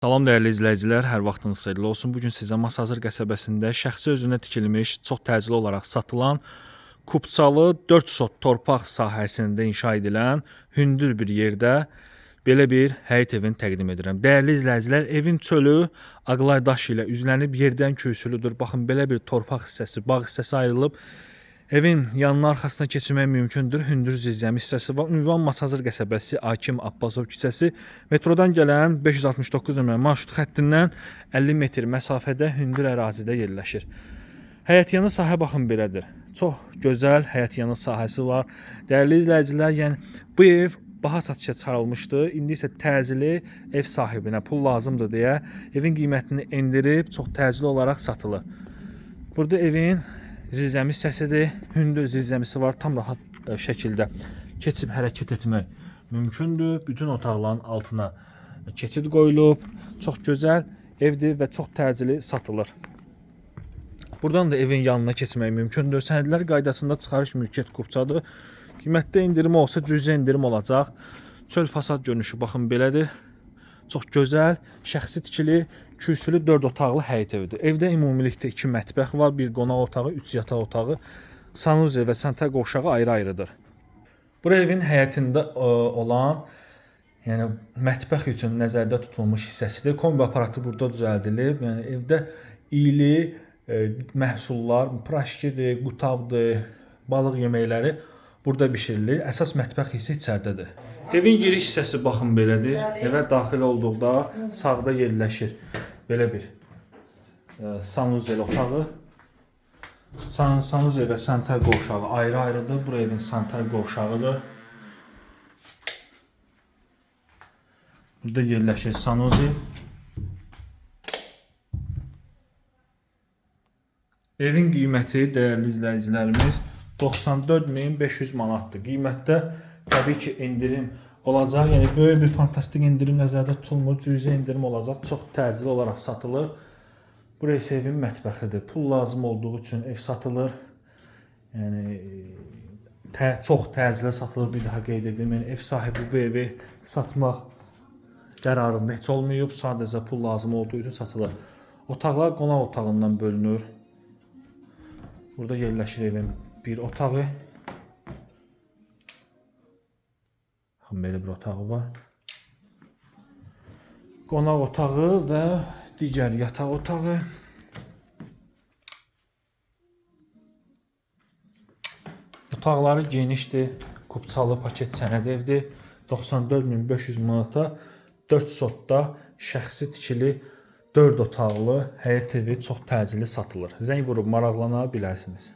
Salam dəyərli izləyicilər, hər vaxtınız xeyirli olsun. Bu gün sizə Masazır qəsəbəsində şəxsi özünə tikilmiş, çox təcili olaraq satılan Kupçalı 4 sot torpaq sahəsində inşa edilən hündür bir yerdə belə bir həyət evini təqdim edirəm. Dəyərli izləyicilər, evin çölü Ağlay daşı ilə üzlənib yerdən köysülüdür. Baxın, belə bir torpaq hissəsi, bağ hissəsi ayrılıb. Evin yanına arxasına keçirmək mümkündür. Hündür zirzəmi hissəsi var. Ünvan Masazır qəsəbəsi, Akim Abbasov küçəsi, metrodan gələn 569 nömrəli marşrut xəttindən 50 metr məsafədə hündür ərazidə yerləşir. Həyətyanı sahə baxın belədir. Çox gözəl həyətyanı sahəsi var. Dəyərli izləyicilər, yəni bu ev baha satışa çıxarılmışdı. İndi isə təcili ev sahibinə pul lazımdır deyə evin qiymətini endirib çox təcili olaraq satılır. Burada evin zirzəmi hissəsidir. Hündür zirzəmisi var. Tam rahat e, şəkildə keçib hərəkət etmək mümkündür. Bütün otaqların altına keçid qoyulub. Çox gözəl evdir və çox təcili satılır. Buradan da evin yanına keçmək mümkündür. Sənədlər qaydasında çıxarış mülkiyyət kupçadır. Qiymətdə endirim olsa cüzi endirim olacaq. Çöl fasad görünüşü baxın belədir. Çox gözəl, şəxsi tikili, kürsülü 4 otaqlı həyət evidir. Evdə ümumilikdə 2 mətbəx var, bir qonaq otağı, 3 yataq otağı, sanuzel və sanitar qovşağı ayrı-ayrıdır. Bu evin həyətində ə, olan yəni mətbəx üçün nəzərdə tutulmuş hissəsidir. Kombi aparatı burada düzəldilib. Yəni evdə iyli ə, məhsullar, praşkidir, qutabdır, balıq yeməkləri burada bişirilir. Əsas mətbəx hissə içəridədir. Evin giriş hissəsi baxın belədir. Evə daxil olduqda sağda yerləşir belə bir ə, sanuzel otağı. San, sanuzel və sanitar qovşağı ayrı-ayrıdır. Bu evin sanitar qovşağıdır. Burada yerləşir sanuzel. Evin qiyməti dəyərli izləyicilərimiz 94500 manatdır. Qiymətdə təbii ki, endirim olacaq. Yəni böyük bir fantastik endirim nəzərdə tutulmur. Cüzi endirim olacaq. Çox təcili olaraq satılır. Burası evin mətbəxidir. Pul lazım olduğu üçün ev satılır. Yəni tə, çox təcili satılır. Bir daha qeyd edim. Yəni ev sahibi bu evi satmaq qərarında heç olmayıb. Sadəcə pul lazım olduğu üçün satılır. Otaqlar qonaq otağından bölünür. Burada yerləşir evin bir otağı. Xam belə bir otağı var. Qonaq otağı və digər yataq otağı. Otaqları genişdir. Kupçalı paket sənəd evdir. 94500 manata 4 sotda şəxsi tikili 4 otaqlı həyət evi çox təcili satılır. Zəng vurub maraqlana bilərsiniz.